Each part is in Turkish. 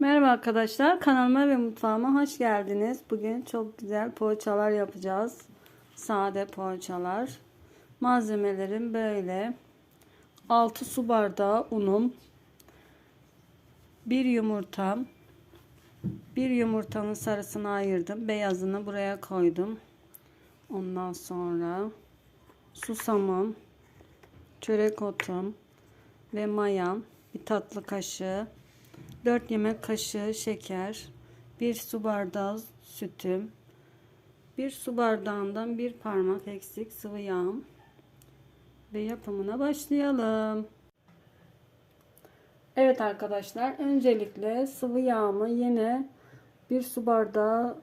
Merhaba arkadaşlar kanalıma ve mutfağıma hoş geldiniz. Bugün çok güzel poğaçalar yapacağız. Sade poğaçalar. Malzemelerim böyle. 6 su bardağı unum. 1 yumurtam. Bir yumurtanın sarısını ayırdım. Beyazını buraya koydum. Ondan sonra susamım, çörek otum ve mayam, bir tatlı kaşığı 4 yemek kaşığı şeker, 1 su bardağı sütüm, 1 su bardağından bir parmak eksik sıvı yağım ve yapımına başlayalım. Evet arkadaşlar öncelikle sıvı yağımı yine bir su bardağı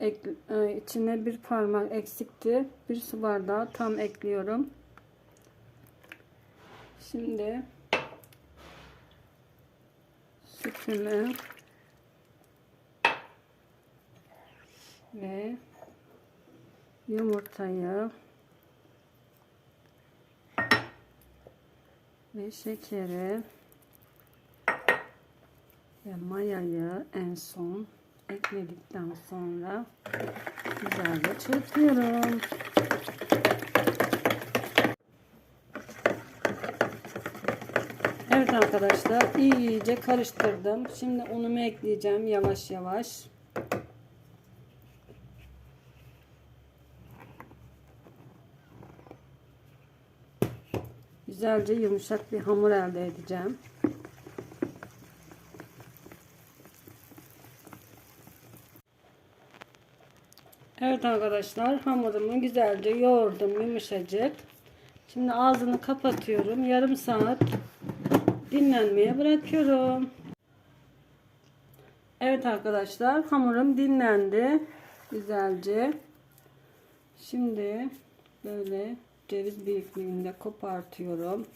e, içine bir parmak eksikti. Bir su bardağı tam ekliyorum. Şimdi sütümü ve yumurtayı ve şekeri ve mayayı en son ekledikten sonra güzelce çırpıyorum. Evet arkadaşlar iyice karıştırdım. Şimdi unumu ekleyeceğim yavaş yavaş. Güzelce yumuşak bir hamur elde edeceğim. Evet arkadaşlar hamurumu güzelce yoğurdum yumuşacık. Şimdi ağzını kapatıyorum. Yarım saat dinlenmeye bırakıyorum. Evet arkadaşlar hamurum dinlendi güzelce. Şimdi böyle ceviz büyüklüğünde kopartıyorum.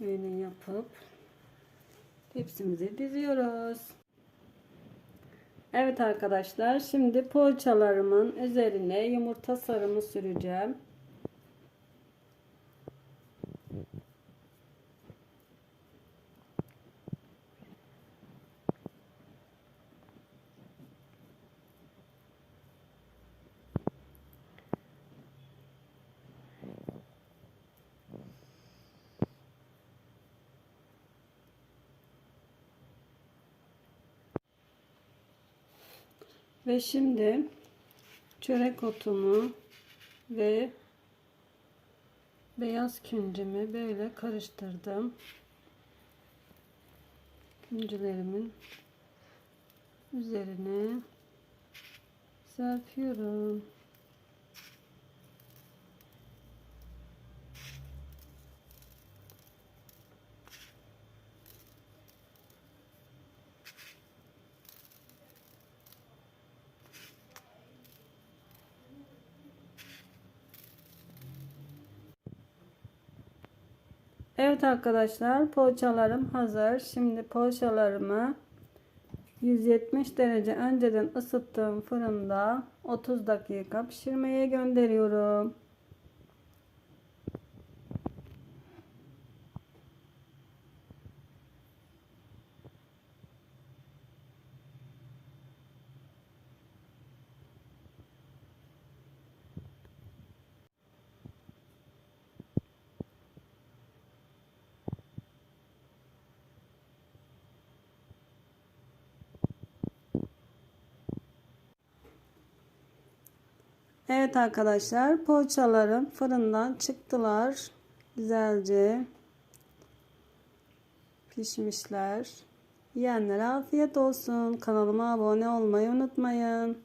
Böyle yapıp tepsimize diziyoruz. Evet arkadaşlar şimdi poğaçalarımın üzerine yumurta sarımı süreceğim. Ve şimdi çörek otumu ve beyaz küncümü böyle karıştırdım. Küncülerimin üzerine serpiyorum. Evet arkadaşlar poğaçalarım hazır. Şimdi poğaçalarımı 170 derece önceden ısıttığım fırında 30 dakika pişirmeye gönderiyorum. Evet arkadaşlar poğaçalarım fırından çıktılar. Güzelce pişmişler. Yiyenlere afiyet olsun. Kanalıma abone olmayı unutmayın.